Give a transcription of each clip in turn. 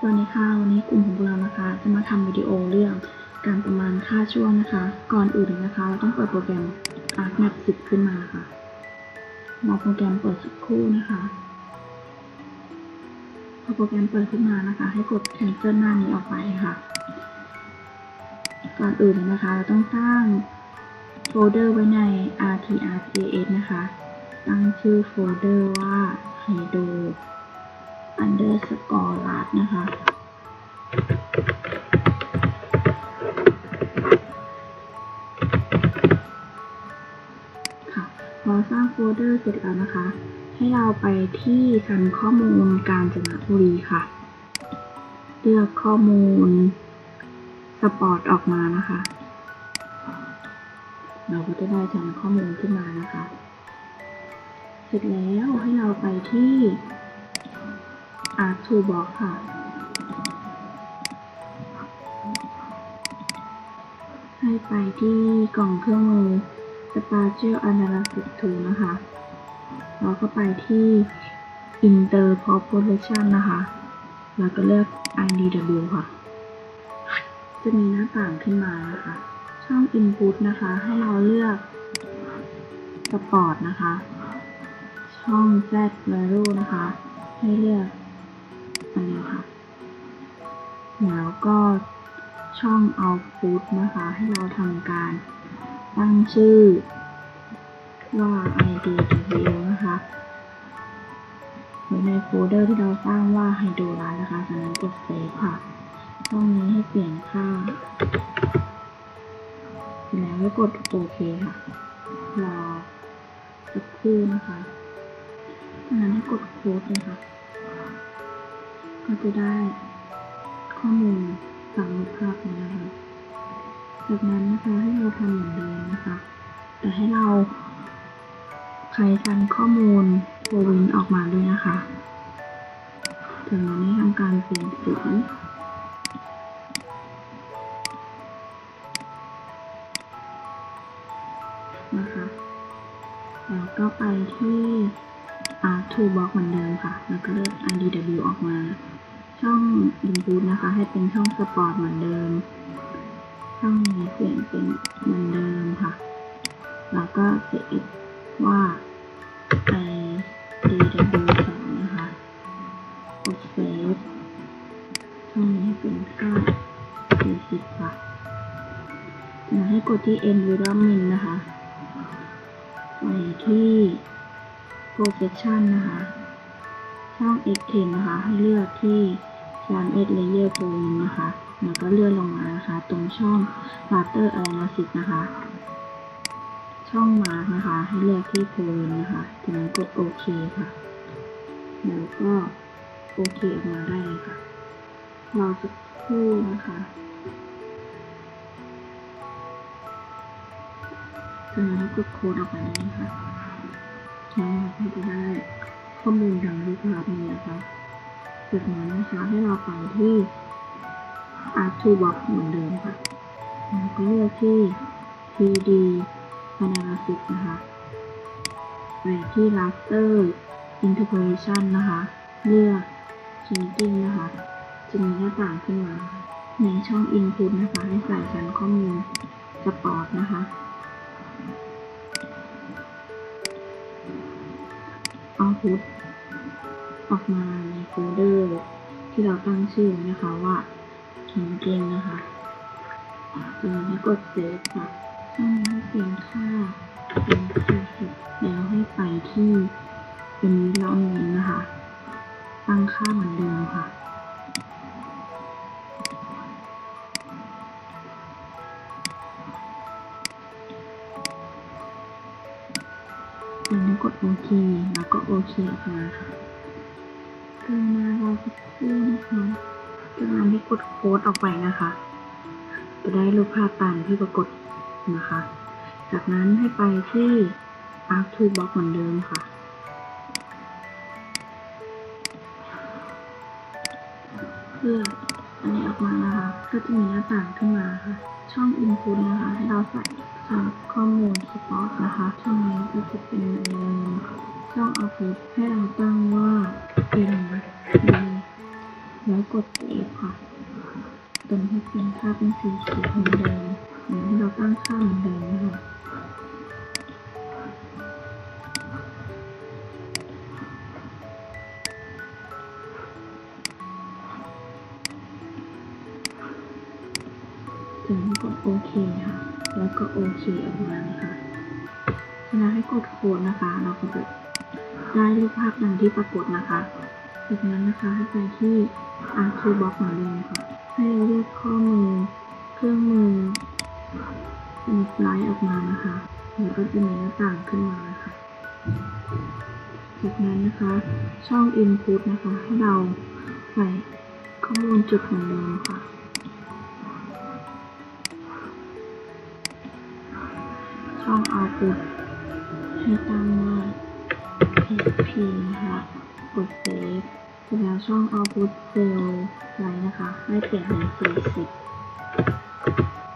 สวัสดีค่ะ วันนี้กลุ่มของเรานะคะ จะมาทำวิดีโอเรื่องการประมาณค่าช่วงนะคะ ก่อนอื่นนะคะ เราต้องเปิดโปรแกรม ArcMap 10 ขึ้นมาค่ะรอโปรแกรมเปิดสักครู่นะคะพอโปรแกรมเปิดขึ้นมานะคะ ให้กด cancel หน้านี้ออกไปค่ะ ก่อนอื่นนะคะ เราต้องสร้างโฟลเดอร์ไว้ใน RTRCS นะคะ ตั้งชื่อโฟลเดอร์ว่า Hydro underscore last นะคะ ค่ะ พอสร้างโฟลเดอร์เสร็จแล้วนะคะ ให้เราไปที่ทันข้อมูลการจนบุรีค่ะ เลือกข้อมูลสปอร์ตออกมานะคะ เราก็จะได้ทันข้อมูลขึ้นมานะคะ เสร็จแล้วให้เราไปที่ Art Toolbox ค่ะ ให้ไปที่กล่องเครื่องมือ Spatial Analysis Tool นะคะ แล้วก็ไปที่ Interpolation นะคะ แล้วก็เลือก IDW ค่ะ จะมีหน้าต่างขึ้นมานะคะ ช่อง Input นะคะ ให้เราเลือก Sport นะคะ ช่อง Z Value นะคะ ให้เลือก แล้วก็ช่อง output นะคะ ให้เราทำการตั้งชื่อว่า idw นะคะไว้ในโฟลเดอร์ที่เราสร้างว่า hydrolat นะคะจากนั้นกด save ค่ะช่องนี้ให้เปลี่ยนค่า แล้วก็กดโอเคค่ะ รอสักครู่นะคะจากนั้นให้กดโค้ดเลยค่ะ ก็จะได้ จากนั้นนะคะให้เราทำเหมือนเดิมนะคะ แต่ให้เราใช้ทันข้อมูลโปรวินออกมาด้วยนะคะ จากนั้นให้ทำการเปลี่ยนสีนะคะ แล้วก็ไปที่ Art Toolbox เหมือนเดิมค่ะ แล้วก็เลือก IDW ออกมา ช่อง Input นะคะ ให้เป็นช่อง Sport เหมือนเดิม ช่องนี้เปลี่ยนเป็นเหมือนเดิมค่ะ แล้วก็เซฟว่า IDW สองนะคะกดเซฟช่องนี้เป็นค่า40ค่ะแล้วให้กดที่ Environment นะคะ ไปที่ Profession นะคะ ช่อง Extend นะคะ ให้เลือกที่ 3S Layer Point นะคะ แล้วก็เลื่อนลงมานะคะ ตรงช่อง Raster Analysis นะคะ ช่อง Mark นะคะ ให้เลือกที่ Point นะคะจากนั้นกดโอเคค่ะ แล้วก็โอเคออกมาได้เลยค่ะ รอสักครู่นะคะจากนั้นกดโค้ดออกมาเลยค่ะแล้วเราก็จะได้ข้อมูลดังรูปภาพนี้นะคะจากนั้นนะคะให้เราไปที่ Art to Box เหมือนเดิมค่ะแล้วก็เลือกที่ 3D Analysis นะคะไปที่ Raster Interpolation นะคะ เลือก Changing นะคะ จะมีหน้าต่างขึ้นมา ในช่อง Input นะคะ ให้ใส่ชั้นข้อมูล Sport นะคะเอาพุทออกมาในโฟลเดอร์ที่เราตั้งชื่อนะคะว่า ขียนเกงนะคะจากนั้นให้กดเซฟค่ะช่องนี้ให้เปลี่ยนค่าเป็น40แล้วให้ไปที่เป็นวิลอนนี้นะคะ ตั้งค่าเหมือนเดิมค่ะแล้วกดโอเค แล้วก็โอเคออกมาค่ะกรุณารอสักครู่นะคะ จากนั้นให้กดโค้ดออกไปนะคะ จะได้รูปภาพตามที่ปรากฏนะคะ จากนั้นให้ไปที่ Arc Toolbox เหมือนเดิมค่ะ เพื่ออันนี้ออกมานะคะ ก็จะมีหน้าต่างขึ้นมาค่ะ ช่อง Input นะคะ ให้เราใส่ข้อมูล Spot นะคะ ช่องนี้ก็จะเป็นช่อง Output ให้เราตั้งว่าเป็น แล้วกดเซฟค่ะ ตรงที่เป็นค่าเป็นสีเขียวเหมือนเดิมเหมือนที่เราตั้งค่าเหมือนเดิมนะคะจากนั้นกดโอเคค่ะ แล้วก็โอเคออกมานะคะเวลาให้กดโคดนะคะ เราก็จะได้รูปภาพดังที่ปรากฏนะคะจากนั้นนะคะให้ไปที่ R2 Box เหมือนเดิมค่ะ ให้เราเลือกข้อมือเครื่องมือเป็นสไลด์ออกมานะคะแล้วก็จะมีหน้าต่างขึ้นมานะคะจากนั้นนะคะ ช่อง Input นะคะ ให้เราใส่ข้อมูลจุดเหมือนเดิมค่ะช่อง Output ให้ตั้งว่า HP นะคะ กด Save เสร็จแล้วช่อง Output Cell ไว้นะคะ ให้เปลี่ยนเป็น40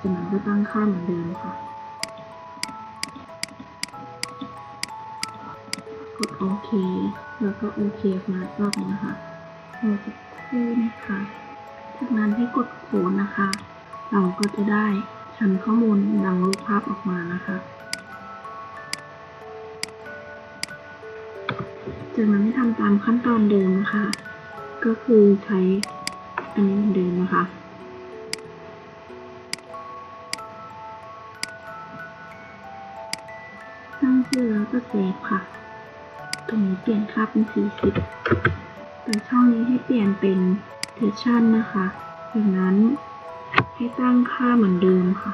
จากนั้นก็ตั้งค่าเหมือนเดิมค่ะ กดโอเค แล้วก็โอเคมารอบนึงนะคะเราจะคู่นะคะจากนั้นให้กดโค้ดนะคะ เราก็จะได้ชั้นข้อมูลดังรูปภาพออกมานะคะ จากนั้นให้ทำตามขั้นตอนเดิมนะคะ ก็คือใช้อันนี้เหมือนเดิมนะคะ ตั้งชื่อแล้วก็เซฟค่ะ ตรงนี้เปลี่ยนค่าเป็น 40 แต่ช่องนี้ให้เปลี่ยนเป็นเทชันนะคะ จากนั้นให้ตั้งค่าเหมือนเดิมค่ะ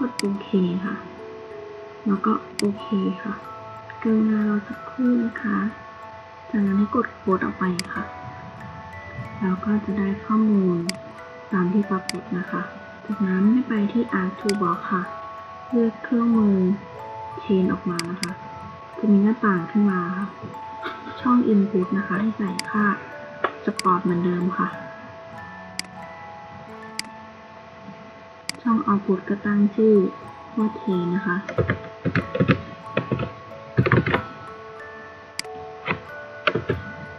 กดโอเคค่ะ แล้วก็โอเคค่ะกรุณาเราสักครู่นะคะ จากนั้นให้กดโค้ดออกไปค่ะ แล้วก็จะได้ข้อมูลตามที่ปรากฏนะคะ จากนั้นให้ไปที่ R2 Box ค่ะ เลือกเครื่องมือเชนออกมานะคะ จะมีหน้าต่างขึ้นมาค่ะ ช่อง Input นะคะ ให้ใส่ค่าสปอร์ตเหมือนเดิมค่ะ เอง Output ก็ตั้งชื่อว่าเทนะคะ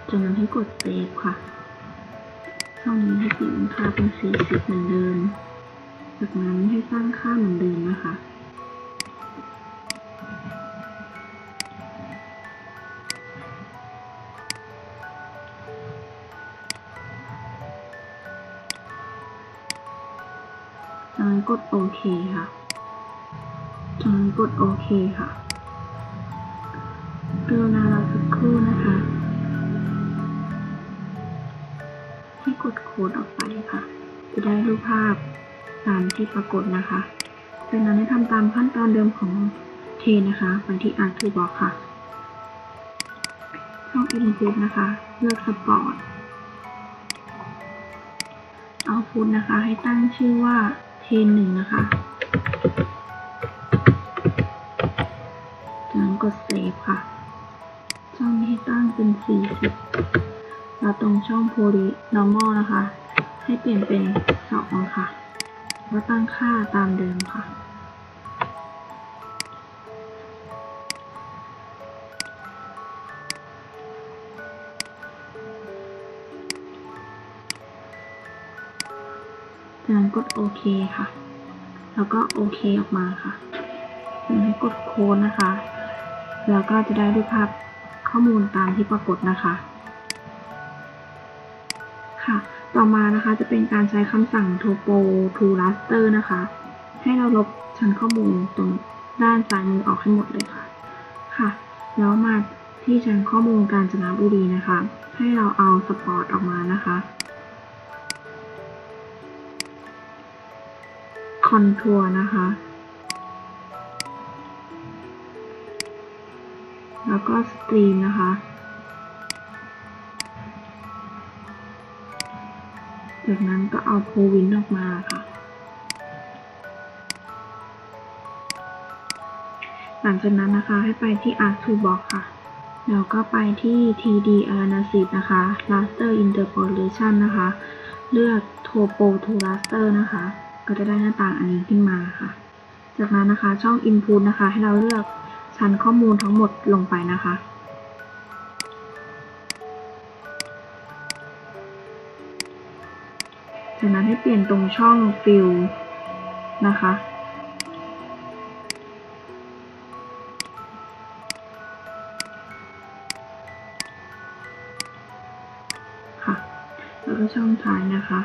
จากนั้นให้กดเซฟค่ะ ช่องนี้ให้เปลี่ยนค่าเป็น40เหมือนเดิม จากนั้นให้สร้างค่าเหมือนเดิมนะคะ เคค่ะจากนั้กดโอเคค่ะกรุณาเราสักครู่นะคะ ให้กดโค้ดออกไปค่ะ จะได้รูปภาพตามที่ปรากฏนะคะ จากนั้นให้ทำตามขั้นตอนเดิมของเทนะคะ ไปที่ R2 Box ค่ะ ช่อง Input นะคะ เลือก Support Output นะคะ ให้ตั้งชื่อว่า นหนึ่งนะคะจากนั้นกดเซฟค่ะ ช่องนี้ให้ตั้งเป็น 40 แล้วตรงช่องโพลีนอร์มอลนะคะ ให้เปลี่ยนเป็น2ค่ะ แล้วตั้งค่าตามเดิมค่ะ นั้นกดโอเคค่ะ แล้วก็โอเคออกมาค่ะจากนั้กดโค้ดนะคะ แล้วก็จะได้รูปภาพข้อมูลตามที่ปรากฏนะคะ ค่ะ ต่อมานะคะจะเป็นการใช้คำสั่ง topo to raster นะคะ ให้เราลบชั้นข้อมูลตรงด้านซ้ายมือออกให้หมดเลยค่ะ ค่ะ แล้วมาที่ชั้นข้อมูลการจนบุรีนะคะ ให้เราเอาสปอร์ตออกมานะคะ อนทัวร์นะคะ แล้วก็สตรีมนะคะ จากนั้นก็เอาโพวินออกมาค่ะ หลังจากนั้นนะคะให้ไปที่ Arc to Box ค่ะ แล้วก็ไปที่ TD Analysis นะคะ Raster Interpolation นะคะ เลือก Topo to Raster นะคะ ก็จะได้หน้าต่างอันนี้ขึ้นมาค่ะ จากนั้นนะคะช่อง Input นะคะ ให้เราเลือกชั้นข้อมูลทั้งหมดลงไปนะคะ จากนั้นให้เปลี่ยนตรงช่อง Fill นะคะค่ะ แล้วก็ช่องท้ายนะคะ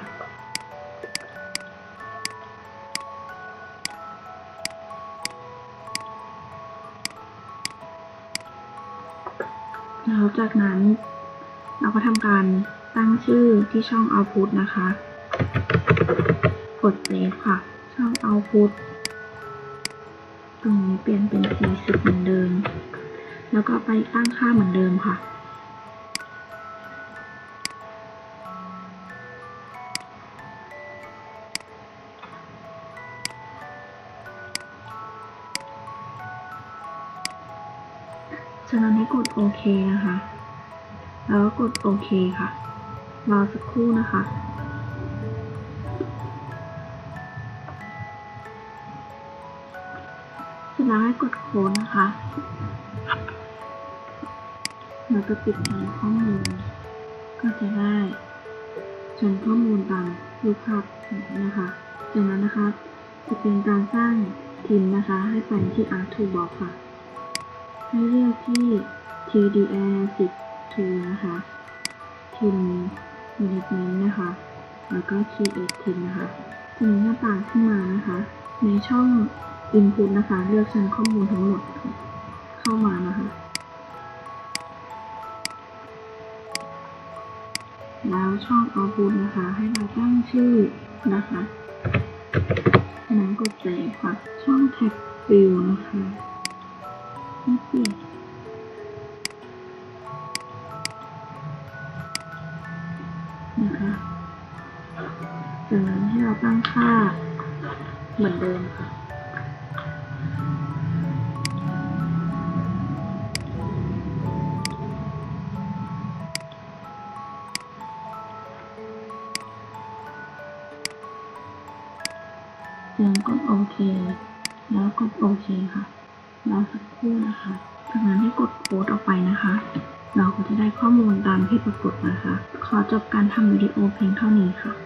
แล้วจากนั้นเราก็ทำการตั้งชื่อที่ช่อง Output นะคะ กด Save ค่ะ ช่อง Output ตรงนี้เปลี่ยนเป็น40เหมือนเดิม แล้วก็ไปตั้งค่าเหมือนเดิมค่ะ จากนั้นให้กดโอเคนะคะ แล้วก็กดโอเคค่ะ รอสักครู่นะคะเสร็จแล้วให้กดโค้ดนะคะแล้วก็ปิดการข้อมูล ก็จะได้ชนข้อมูลตามรูปภาพนะคะ จากนั้นนะคะจะเป็นการสร้างทีมนะคะ ให้ไปที่ Art Toolbox ค่ะ ให้เลือกที่ TDR 10 Tool นะคะทีม Management นะคะ แล้วก็ Create Team นะคะจะมีหน้าต่างขึ้นมานะคะ ในช่อง Input นะคะ เลือกชั้นข้อมูลทั้งหมดเข้ามานะคะแล้วช่อง Output นะคะ ให้เราตั้งชื่อนะคะจากนั้นกดเ a v ค่ะ ช่อง Tag View นะคะ ให้เปลี่ยนนะคะจากนั้นให้เราตั้งค่าเหมือนเดิมค่ะแล้วกดโอเค แล้วกดโอเคค่ะ รอสักครู่นะคะจากนั้นให้กดโพสต์ออกไปนะคะ เราก็จะได้ข้อมูลตามที่ปรากฏนะคะ ขอจบการทำวิดีโอเพียงเท่านี้ค่ะ